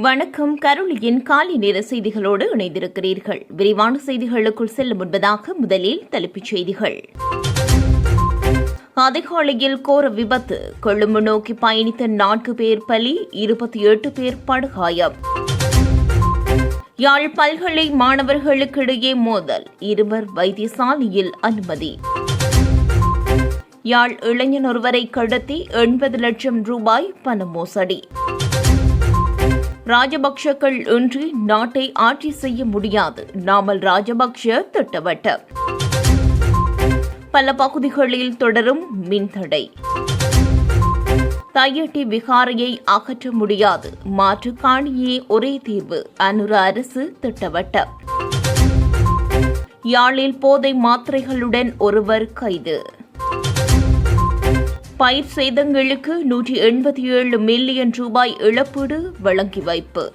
வணக்கம். கருளியின் காலை நேர செய்திகளோடு இணைந்திருக்கிறீர்கள். விரிவான செய்திகளுக்குள் செல்ல முன்பதாக முதலில் தலைப்புச் செய்திகள். அதிகாலையில் கோர விபத்து. கொழும்பு நோக்கி பயணித்த நான்கு பேர் பலி இருபத்தி எட்டு பேர் படுகாயம். யாழ் பல்கலை மாணவர்களுக்கிடையே மோதல். இருவர் வைத்தியசாலையில் அனுமதி. யாழ் இளைஞன் ஒருவரை கடத்தி எண்பது லட்சம் ரூபாய் பண மோசடி. ராஜபக்ஷக்கள் இன்றி நாட்டை ஆட்சி செய்ய முடியாது. நாமல் ராஜபக்ஷ திட்டவட்ட. பல பகுதிகளில் தொடரும் மின்தடை. தையட்டி விகாரையை அகற்ற முடியாது. மாற்று காணியே ஒரே தீர்வு. அனுர அரசு திட்டவட்ட. யாழில் போதை மாத்திரைகளுடன் ஒருவர் கைது. பயிர் சேதங்களுக்கு நூற்றி எண்பத்தி ஏழு மில்லியன் ரூபாய் இழப்பீடு வழங்கி வைப்பு.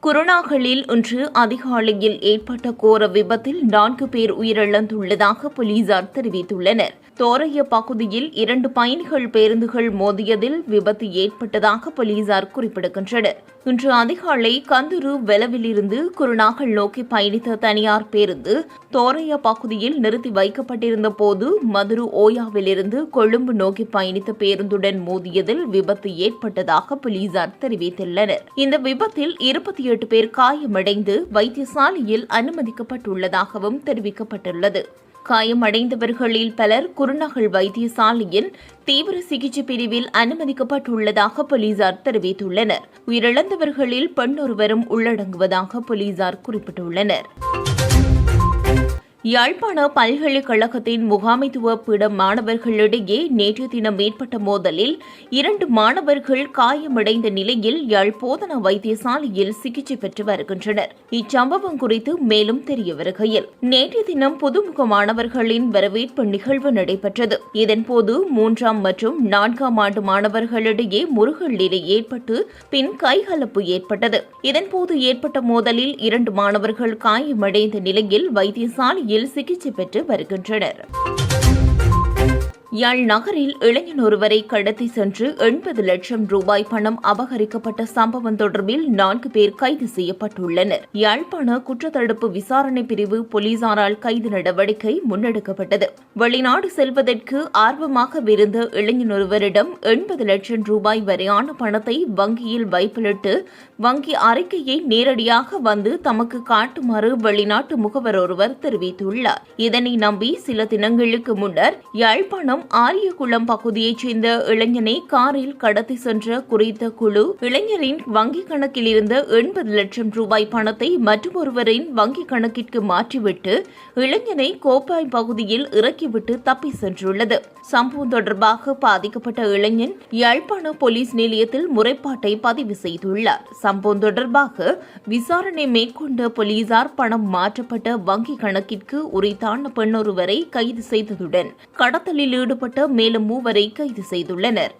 குருணாகலில் இன்று அதிகாலையில் ஏற்பட்ட கோர விபத்தில் நான்கு பேர் உயிரிழந்துள்ளதாக போலீசார் தெரிவித்துள்ளனர். தோரைய பகுதியில் இரண்டு பயணிகள் பேருந்துகள் மோதியதில் விபத்து ஏற்பட்டதாக போலீசார் குறிப்பிடுகின்றனர். இன்று அதிகாலை கந்துரு வெலவிலிருந்து குருநாகல் நோக்கி பயணித்த தனியார் பேருந்து தோரைய பகுதியில் நிறுத்தி வைக்கப்பட்டிருந்த போது மதுரு ஓயாவிலிருந்து கொழும்பு நோக்கி பயணித்த பேருந்துடன் மோதியதில் விபத்து ஏற்பட்டதாக போலீசார் தெரிவித்துள்ளனர். இந்த விபத்தில் இருபத்தி எட்டு பேர் காயமடைந்து வைத்தியசாலையில் அனுமதிக்கப்பட்டுள்ளதாகவும் தெரிவிக்கப்பட்டுள்ளது. காயமடைந்தவர்களில் பலர் குருநகல் வைத்தியசாலையின் தீவிர சிகிச்சை பிரிவில் அனுமதிக்கப்பட்டுள்ளதாக போலீசார் தெரிவித்துள்ளனர். உயிரிழந்தவர்களில் பெண் ஒருவரும் உள்ளடங்குவதாக போலீசார் குறிப்பிட்டுள்ளனர். யாழ்ப்பாண பல்கலைக்கழகத்தின் முகாமைத்துவ பீட மாணவர்களிடையே நேற்று தினம் ஏற்பட்ட மோதலில் இரண்டு மாணவர்கள் காயமடைந்த நிலையில் யாழ் போதனா வைத்தியசாலையில் சிகிச்சை பெற்று வருகின்றனர். இச்சம்பவம் குறித்து மேலும் தெரிய வருகையில். நேற்று தினம் புதுமுக மாணவர்களின் வரவேற்பு நிகழ்வு நடைபெற்றது. இதன்போது மூன்றாம் மற்றும் நான்காம் ஆண்டு மாணவர்களிடையே முருகல் நிலை ஏற்பட்டு பின் கைகலப்பு ஏற்பட்டது. இதன்போது ஏற்பட்ட மோதலில் இரண்டு மாணவர்கள் காயமடைந்த நிலையில் மருத்துவமனையில் சிகிச்சை பெற்று வருகின்றனர். யாழ் நகரில் இளைஞன் ஒருவரை கடத்தி சென்று எண்பது லட்சம் ரூபாய் பணம் அபகரிக்கப்பட்ட சம்பவம் தொடர்பில் நான்கு பேர் கைது செய்யப்பட்டுள்ளனர். யாழ்ப்பாண குற்றத்தடுப்பு விசாரணை பிரிவு போலீசாரால் கைது நடவடிக்கை முன்னெடுக்கப்பட்டது. வெளிநாடு செல்வதற்கு ஆர்வமாக இருந்த இளைஞன் ஒருவரிடம் எண்பது லட்சம் ரூபாய் வரையான பணத்தை வங்கியில் வைப்பிலிட்டு வங்கி அறிக்கையை நேரடியாக வந்து தமக்கு காட்டுமாறு வெளிநாட்டு முகவர் ஒருவர் தெரிவித்துள்ளார். இதனை நம்பி சில தினங்களுக்கு முன்னர் யாழ்ப்பாணம் மாவட்டம் ஆரியகுளம் பகுதியைச் சேர்ந்த இளைஞனை காரில் கடத்தி சென்ற குறித்த குழு இளைஞரின் வங்கிக் கணக்கில் இருந்த எண்பது லட்சம் ரூபாய் பணத்தை மற்றொருவரின் வங்கிக் கணக்கிற்கு மாற்றிவிட்டு இளைஞனை கோப்பாய் பகுதியில் இறக்கிவிட்டு தப்பி சென்றுள்ளது. சம்பவம் தொடர்பாக பாதிக்கப்பட்ட இளைஞன் யாழ்ப்பாண போலீஸ் நிலையத்தில் முறைப்பாட்டை பதிவு செய்துள்ளார். சம்பவம் தொடர்பாக விசாரணை மேற்கொண்ட போலீசார் பணம் மாற்றப்பட்ட வங்கிக் கணக்கிற்கு உரித்தான பெண்ணொருவரை கைது செய்ததுடன் கடத்தலில் ஈடுபட்ட மேலும் மூவரை கைது செய்துள்ளனர்.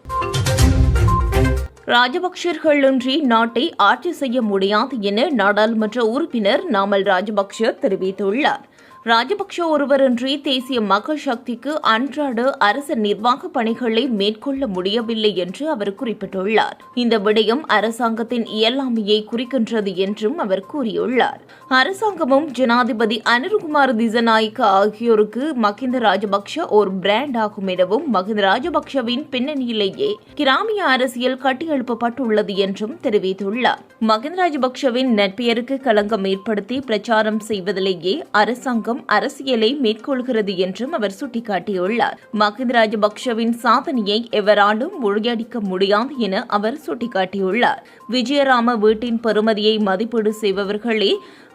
ராஜபக்சர்களின்றி நாட்டை ஆட்சி செய்ய முடியாது என நாடாளுமன்ற உறுப்பினர் நாமல் ராஜபக்ஷ தெரிவித்துள்ளார். ராஜபக்ஷ ஒருவரின்றி தேசிய மக்கள் சக்திக்கு அன்றாட அரசு நிர்வாக பணிகளை மேற்கொள்ள முடியவில்லை என்று அவர் குறிப்பிட்டுள்ளார். இந்த விடயம் அரசாங்கத்தின் இயலாமையை குறிக்கின்றது என்றும் அவர் கூறியுள்ளார். அரசாங்கமும் ஜனாதிபதி அனிருகுமார் திசநாயக்க ஆகியோருக்கு மகிந்த ராஜபக்ஷ ஒரு பிராண்ட் ஆகும் எனவும் மகிந்த ராஜபக்ஷவின் பின்னணியிலேயே கிராமிய அரசியல் கட்டியெழுப்பப்பட்டுள்ளது என்றும் தெரிவித்துள்ளார். மகிந்த ராஜபக்ஷவின் நட்பெயருக்கு களங்கம் ஏற்படுத்தி பிரச்சாரம் செய்வதிலேயே அரசாங்கம் அரசாங்கம் அரசியலை மேற்கொள்கிறது என்றும் அவர் சுட்டிக்காட்டியுள்ளார். மஹிந்த ராஜபக்சவின் சாதனையை எவராலும் முழுகடிக்க முடியாது என அவர் சுட்டிக்காட்டியுள்ளார். விஜயராம வீட்டின் பெறுமதியை மதிப்பீடு செய்பவர்களே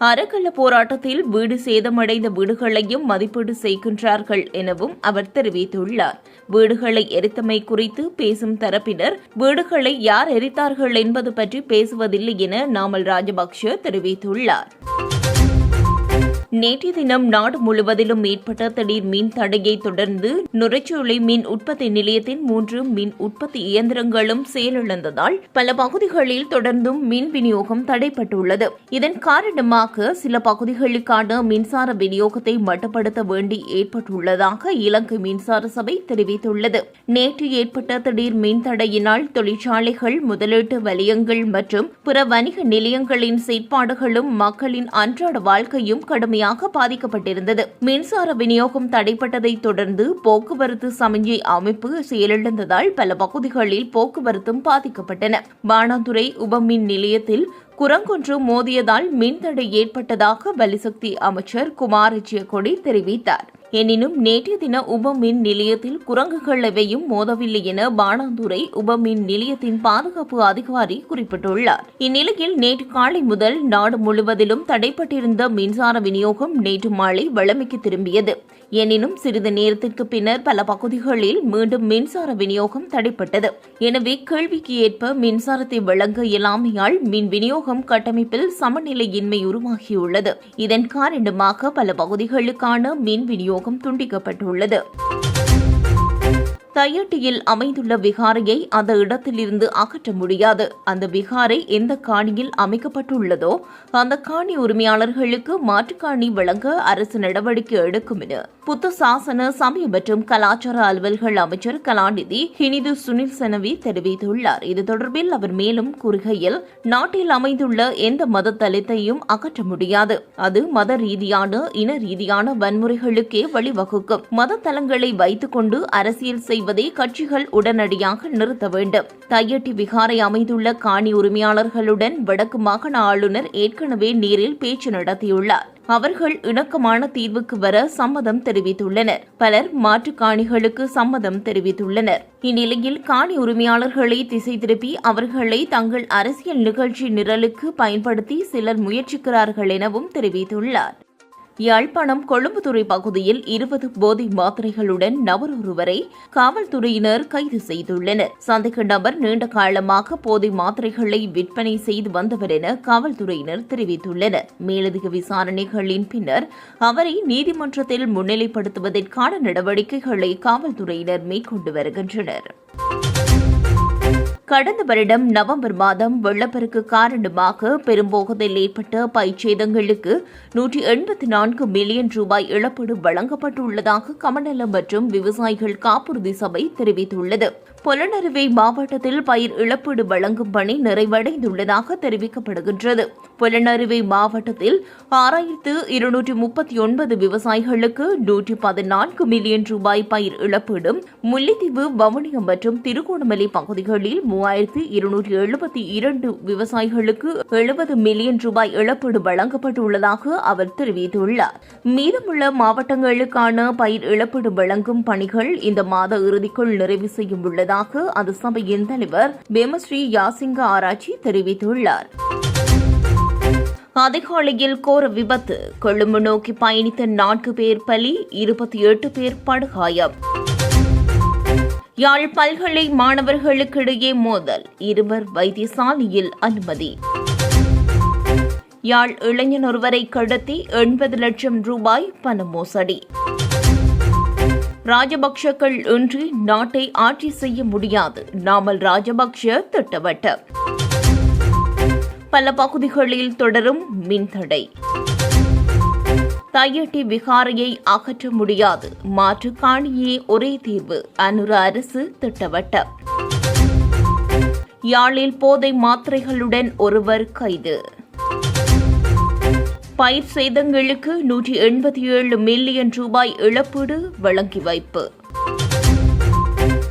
அறக்கல்ல போராட்டத்தில் வீடு சேதமடைந்த வீடுகளையும் மதிப்பீடு செய்கின்றார்கள் எனவும் அவர் தெரிவித்துள்ளார். வீடுகளை எரித்தமை குறித்து பேசும் தரப்பினர் வீடுகளை யார் எரித்தார்கள் என்பது பற்றி பேசுவதில்லை என நாமல் ராஜபக்ஷ தெரிவித்துள்ளார். நேற்றைய தினம் நாடு முழுவதிலும் ஏற்பட்ட திடீர் மின் தடையை தொடர்ந்து நுரைச்சோலை மின் உற்பத்தி நிலையத்தின் மூன்று மின் உற்பத்தி இயந்திரங்களும் செயலிழந்ததால் பல பகுதிகளில் தொடர்ந்தும் மின் விநியோகம் தடைப்பட்டுள்ளது இதன் காரணமாக சில பகுதிகளுக்கான மின்சார விநியோகத்தை மட்டுப்படுத்த வேண்டி ஏற்பட்டுள்ளதாக இலங்கை மின்சார சபை தெரிவித்துள்ளது. நேற்று ஏற்பட்ட திடீர் மின் தடையினால் தொழிற்சாலைகள் முதலீட்டு வலயங்கள் மற்றும் பிற வணிக நிலையங்களின் செயற்பாடுகளும் மக்களின் அன்றாட வாழ்க்கையும் கடுமையாக பாதிக்கப்பட்டிருந்தது. மின்சார விநியோகம் தடைப்பட்டதை தொடர்ந்து போக்குவரத்து சமிஞ்சை அமைப்பு செயலிழந்ததால் பல பகுதிகளில் போக்குவரத்தும் பாதிக்கப்பட்டன. பாணாதுறை உபமின் நிலையத்தில் குரங்கொன்று மோதியதால் மின்தடை ஏற்பட்டதாக வலிசக்தி அமைச்சர் குமார் கொடி தெரிவித்தார். எனினும் நேற்றைய தின உப மின் நிலையத்தில் குரங்குகள் எவையும் மோதவில்லை என பாணாந்துறை உப மின் நிலையத்தின் பாதுகாப்பு அதிகாரி குறிப்பிட்டுள்ளார். இந்நிலையில் நேற்று காலை முதல் நாடு முழுவதிலும் தடைப்பட்டிருந்த மின்சார விநியோகம் நேற்று மாலை வளமைக்கு திரும்பியது. எனினும் சிறிது நேரத்திற்கு பின்னர் பல பகுதிகளில் மீண்டும் மின்சார விநியோகம் தடைப்பட்டது. எனவே கேள்விக்கு ஏற்ப மின்சாரத்தை வழங்க இயலாமையால் மின் விநியோகம் கட்டமைப்பில் சமநிலையின்மை உருவாகியுள்ளது. இதன் காரணமாக பல பகுதிகளுக்கான மின் விநியோகம் துண்டிக்கப்பட்டுள்ளது. தையட்டியில் அமைந்துள்ள விகாரையை அந்த இடத்திலிருந்து அகற்ற முடியாது. அந்த விகாரை எந்த காணியில் அமைக்கப்பட்டுள்ளதோ அந்த காணி உரிமையாளர்களுக்கு மாற்றுக்காணி வழங்க அரசு நடவடிக்கை எடுக்கும் என புத்த சாசன சமய மற்றும் கலாச்சார அலுவல்கள் அமைச்சர் கலாநிதி ஹினிது சுனில் செனவி தெரிவித்துள்ளார். இது தொடர்பில் அவர் மேலும் கூறுகையில் நாட்டில் அமைந்துள்ள எந்த மத தலத்தையும் அகற்ற முடியாது. அது மத ரீதியான இன ரீதியான வன்முறைகளுக்கே வழிவகுக்கும். மத தலங்களை வைத்துக் கொண்டு அரசியல் செய்ய செய்வதை கட்சிகள் உடனடியாக நிறுத்த வேண்டும். தையட்டி விகாரை அமைந்துள்ள காணி உரிமையாளர்களுடன் வடக்கு மாகாண ஆளுநர் ஏற்கனவே நேரில் பேச்சு நடத்தியுள்ளார். அவர்கள் இணக்கமான தீர்வுக்கு வர சம்மதம் தெரிவித்துள்ளனர். பலர் மாற்று காணிகளுக்கு சம்மதம் தெரிவித்துள்ளனர். இந்நிலையில் காணி உரிமையாளர்களை திசை திருப்பி அவர்களை தங்கள் அரசியல் நிகழ்ச்சி நிரலுக்கு பயன்படுத்தி சிலர் முயற்சிக்கிறார்கள் எனவும் தெரிவித்துள்ளார். யாழ்ப்பாணம் கொழும்புத்துறை பகுதியில் இருபது போதை மாத்திரைகளுடன் நபர் ஒருவரை காவல்துறையினர் கைது செய்துள்ளனர். சந்தேக நபர் நீண்ட காலமாக போதை மாத்திரைகளை விற்பனை செய்து வந்தவர் என காவல்துறையினர் தெரிவித்துள்ளனர். மேலதிக விசாரணைகளின் பின்னர் அவரை நீதிமன்றத்தில் முன்னிலைப்படுத்துவதற்கான நடவடிக்கைகளை காவல்துறையினர் மேற்கொண்டு வருகின்றனர். கடந்த வருடம் நவம்பர் மாதம் வெள்ளப்பெருக்கு காரணமாக பெரும்போகத்தில் ஏற்பட்ட பயிர்ச்சேதங்களுக்கு நூற்றி எண்பத்தி நான்கு மில்லியன் ரூபாய் இழப்பீடு வழங்கப்பட்டுள்ளதாக கமநலம் மற்றும் விவசாயிகள் காப்புறுதி சபை தெரிவித்துள்ளது. புலனறுவை மாவட்டத்தில் பயிர் இழப்பீடு வழங்கும் பணி நிறைவடைந்துள்ளதாக தெரிவிக்கப்படுகின்றது. புலனறுவை மாவட்டத்தில் ஆறாயிரத்து இருநூற்றி முப்பத்தி ஒன்பது விவசாயிகளுக்கு நூற்றி பதினான்கு மில்லியன் ரூபாய் பயிர் இழப்பீடும் முல்லைத்தீவு வவுனியம் மற்றும் திருகோணமலை பகுதிகளில் மூவாயிரத்து இருநூற்றி எழுபத்தி இரண்டு விவசாயிகளுக்கு எழுபது மில்லியன் ரூபாய் இழப்பீடு வழங்கப்பட்டுள்ளதாக அவர் தெரிவித்துள்ளார். மீதமுள்ள மாவட்டங்களுக்கான பயிர் இழப்பீடு வழங்கும் பணிகள் இந்த மாத இறுதிக்குள் நிறைவு செய்யும் உள்ளதாக உள்ளதாக அது சபையின் தலைவர் பெமஸ்ரீ யாசிங்க ஆராய்ச்சி தெரிவித்துள்ளார். அதிகாலையில் கோர விபத்து. கொழும்பு நோக்கி பயணித்த நான்கு பேர் பலி இருபத்தி எட்டு பேர் படுகாயம். யாழ் பல்கலை மாணவர்களுக்கிடையே மோதல். இருவர் வைத்தியசாலையில் அனுமதி. யாழ் இளைஞன் ஒருவரை கடத்தி எண்பது லட்சம் ரூபாய் பண மோசடி. ராஜபக்ஷக்கள் இன்றி நாட்டை ஆட்சி செய்ய முடியாது. நாமல் ராஜபக்ஷ திட்டவட்டம் பல பகுதிகளில் தொடரும் மின்தடை. தையட்டி விகாரையை அகற்ற முடியாது. மாற்று காணியே ஒரே தீர்வு. அனுர அரசு திட்டவட்டம் யாழில் போதை மாத்திரைகளுடன் ஒருவர் கைது. பயிர் சேதங்களுக்கு நூற்றி எண்பத்தி ஏழு மில்லியன் ரூபாய் இழப்பீடு வழங்கி வைப்பு.